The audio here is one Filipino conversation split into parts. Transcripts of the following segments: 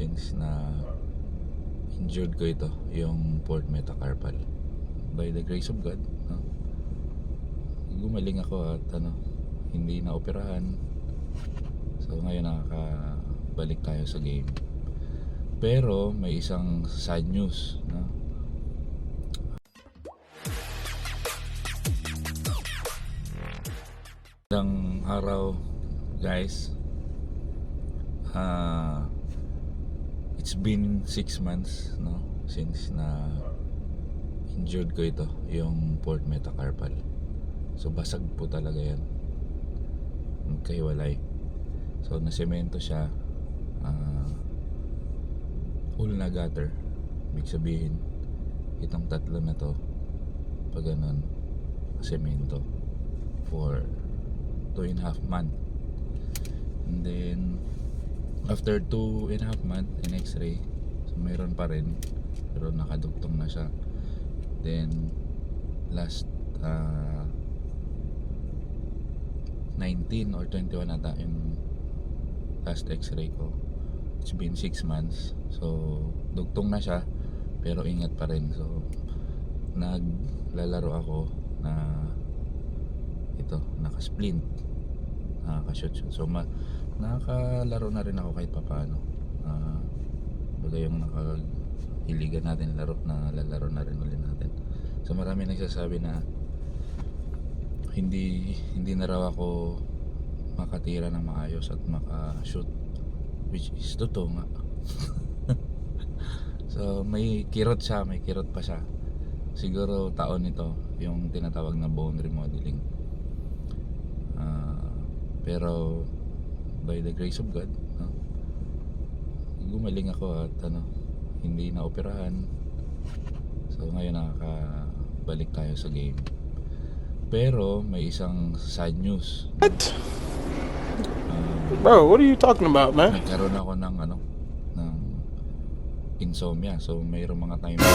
since na injured ko ito yung port metacarpal by the grace of God no? gumaling ako at ano hindi na operahan so ngayon nakakabalik tayo sa game pero may isang sad news no? Ilang araw guys ah it's been 6 months no since na injured ko ito yung port metacarpal so basag po talaga yan. Magkahiwalay. So nasemento siya ah ulna gutter. Ibig sabihin itong tatlo na to pag ganun semento for two and a half month. And then after two and a half month in x-ray so mayroon pa rin. Pero nakadugtong na siya. Then last uh, 19 or 21 ata yung last x-ray ko. It's been 6 months. So dugtong na siya pero ingat pa rin. So naglalaro ako na ito naka-splint nakaka-shoot shoot. so ma nakakalaro na rin ako kahit papaano. Uh, baga yung nakahiligan natin laro na lalaro na rin ulit natin. So marami nagsasabi na hindi hindi na raw ako makatira ng maayos at maka-shoot which is totoo nga. So may kirot siya may kirot pa siya. Siguro taon ito yung tinatawag na bone remodeling Ah, pero by the grace of God no, gumaling ako at ano hindi na operahan. So ngayon nakakabalik tayo sa game. Pero may isang sad news. What? Ah, Bro, what are you talking about, man? nagkaroon ako ng ano ng insomnia. So mayroong mga time na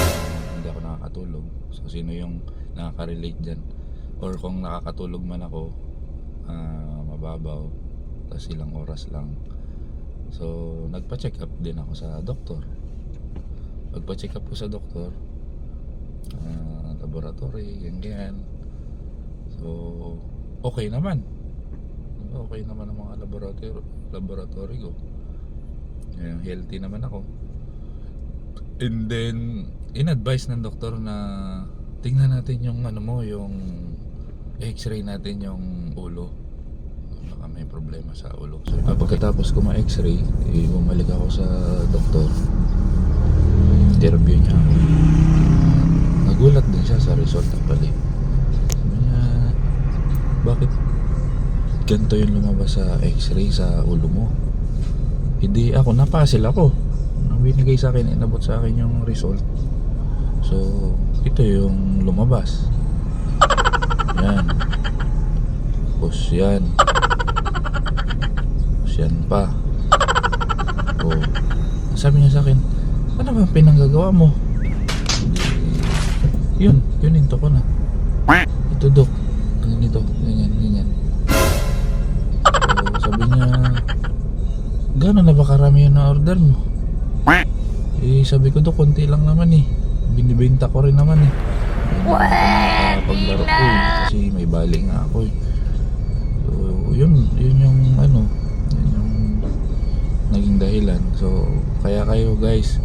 hindi ako nakakatulog. So sino yung nakaka-relate dyan? Or kung nakakatulog man ako ah, mababaw. Tapos ilang oras lang. So nagpa-check up din ako sa doktor. Pagpa-check up ko sa doktor ah, laboratory ganyan so okay naman. Okay naman ang mga laboratory laboratory ko. Ayan, healthy naman ako. And then in-advise ng doktor na tingnan natin yung ano mo yung x-ray natin yung ulo baka may problema sa ulo. So pagkatapos ko ma-x-ray eh, bumalik ako sa doktor. Interview niya ako. Nagulat din siya sa result actually sabi niya bakit ganito yung lumabas sa x-ray sa ulo mo? Hindi ako napasil ako. Ang binigay sa akin inabot sa akin yung result. So ito yung lumabas. Yan. Tapos yan yan pa oh sabi niya sa akin ano ba pinanggagawa mo? Yun yun into ko na. Ito dok. Ganito ganyan ganyan. So sabi niya gano'n na ba karami yung na-order mo? Eh sabi ko do konti lang naman eh. Binibenta ko rin naman eh. Paglaro ko eh. Kasi may bali nga ako eh. So yun yun yung ano yung naging dahilan. So kaya kayo guys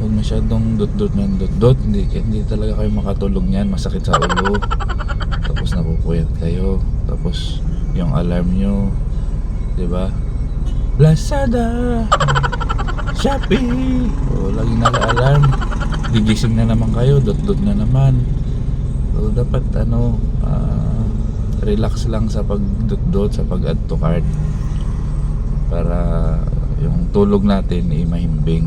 huwag masyadong dot-dot ng dot-dot. Hindi, hindi talaga kayo makatulog niyan. Masakit sa ulo. Tapos napupuyat kayo. Tapos yung alarm nyo di ba? Lazada! Shopee! O lagi naka-alarm gigising na naman kayo. Dot-dot na naman. So dapat ano ah, relax lang sa pag-dot-dot sa pag-add to cart para yung tulog natin ay mahimbing